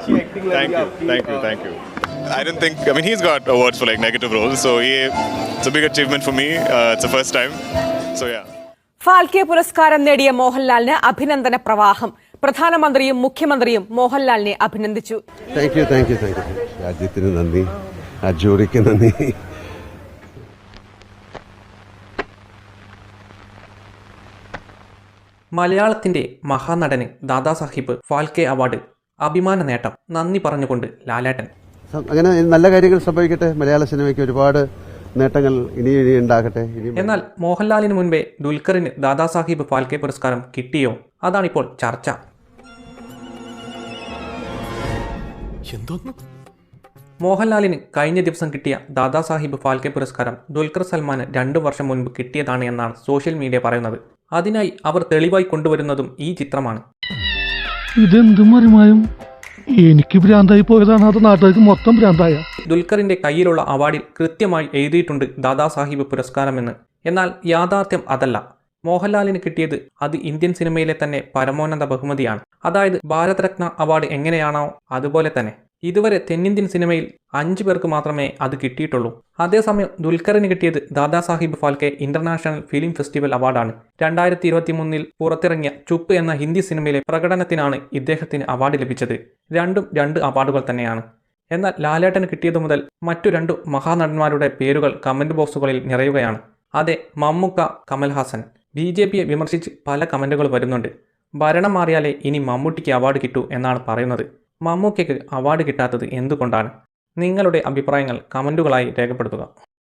अच्छी एक्टिंग लगी Thank you, आपकी thank you, thank you. I don't think, I mean, he's got awards for like negative roles, so he, it's a big achievement for me. Uh, it's the first time. So, yeah. Phalke പുരസ്കാരം നേടിയ മോഹൻലാലിന് അഭിനന്ദന പ്രവാഹം പ്രധാനമന്ത്രിയും മുഖ്യമന്ത്രിയും മോഹൻലാലിനെ അഭിനന്ദിച്ചു thank you thank you thank you രാജ്യത്തിന് നന്ദി ആ ജൂറിക്ക് നന്ദി മലയാളത്തിന്റെ മഹാനടന് ദാദാസാഹിബ് ഫാൽക്കെ അവാർഡ് അഭിമാന നേട്ടം നന്ദി പറഞ്ഞുകൊണ്ട് ലാലാട്ടൻ. അങ്ങനെ നല്ല കാര്യങ്ങൾ സംഭവിക്കട്ടെ. മലയാള സിനിമയ്ക്ക് ഒരുപാട് നേട്ടങ്ങൾ ഇനി ഇനി ഉണ്ടാകട്ടെ. എന്നാൽ മോഹൻലാലിന് മുൻപേ ദുൽഖറിന് ദാദാസാഹിബ് ഫാൽക്കെ പുരസ്കാരം കിട്ടിയോ? അതാണിപ്പോൾ ചർച്ച. മോഹൻലാലിന് കഴിഞ്ഞ ദിവസം കിട്ടിയ ദാദാസാഹിബ് ഫാൽക്കെ പുരസ്കാരം ദുൽഖർ സൽമാന് രണ്ടു വർഷം മുൻപ് കിട്ടിയതാണ് എന്നാണ് സോഷ്യൽ മീഡിയ പറയുന്നത്. അതിനായി അവർ തെളിവായി കൊണ്ടുവരുന്നതും ഈ ചിത്രമാണ്. ഇതെന്തും മറിമായും എനിക്ക് ഭ്രാന്തായി പോയതാണ് അത്. നാട്ടുകാർക്ക് മൊത്തം ഭ്രാന്തായ. ദുൽഖറിന്റെ കയ്യിലുള്ള അവാർഡിൽ കൃത്യമായി എഴുതിയിട്ടുണ്ട് ദാദാസാഹിബ് പുരസ്കാരമെന്ന്. എന്നാൽ യാഥാർത്ഥ്യം അതല്ല. മോഹൻലാലിന് കിട്ടിയത് അത് ഇന്ത്യൻ സിനിമയിലെ തന്നെ പരമോന്നത ബഹുമതിയാണ്. അതായത് ഭാരതരത്ന അവാർഡ് എങ്ങനെയാണോ അതുപോലെ തന്നെ. ഇതുവരെ തെന്നിന്ത്യൻ സിനിമയിൽ അഞ്ചു പേർക്ക് മാത്രമേ അത് കിട്ടിയിട്ടുള്ളൂ. അതേസമയം ദുൽഖറിന് കിട്ടിയത് Dadasaheb Phalke international film festival അവാർഡാണ്. രണ്ടായിരത്തി ഇരുപത്തി മൂന്നിൽ പുറത്തിറങ്ങിയ ചുപ്പ് എന്ന ഹിന്ദി സിനിമയിലെ പ്രകടനത്തിനാണ് ഇദ്ദേഹത്തിന് അവാർഡ് ലഭിച്ചത്. രണ്ടും രണ്ട് അവാർഡുകൾ തന്നെയാണ്. എന്നാൽ ലാലേട്ടന് കിട്ടിയതു മുതൽ മറ്റു രണ്ടു മഹാനടന്മാരുടെ പേരുകൾ കമന്റ് ബോക്സുകളിൽ നിറയുകയാണ്. അതെ മമ്മുക്ക കമൽഹാസൻ. ബി ജെ പിയെ വിമർശിച്ച് പല കമന്റുകൾ വരുന്നുണ്ട്. ഭരണം മാറിയാലേ ഇനി മമ്മൂട്ടിക്ക് അവാർഡ് കിട്ടൂ എന്നാണ് പറയുന്നത്. മമ്മൂക്കയ്ക്ക് അവാർഡ് കിട്ടാത്തത് എന്തുകൊണ്ടാണ്? നിങ്ങളുടെ അഭിപ്രായങ്ങൾ കമന്റുകളായി രേഖപ്പെടുത്തുക.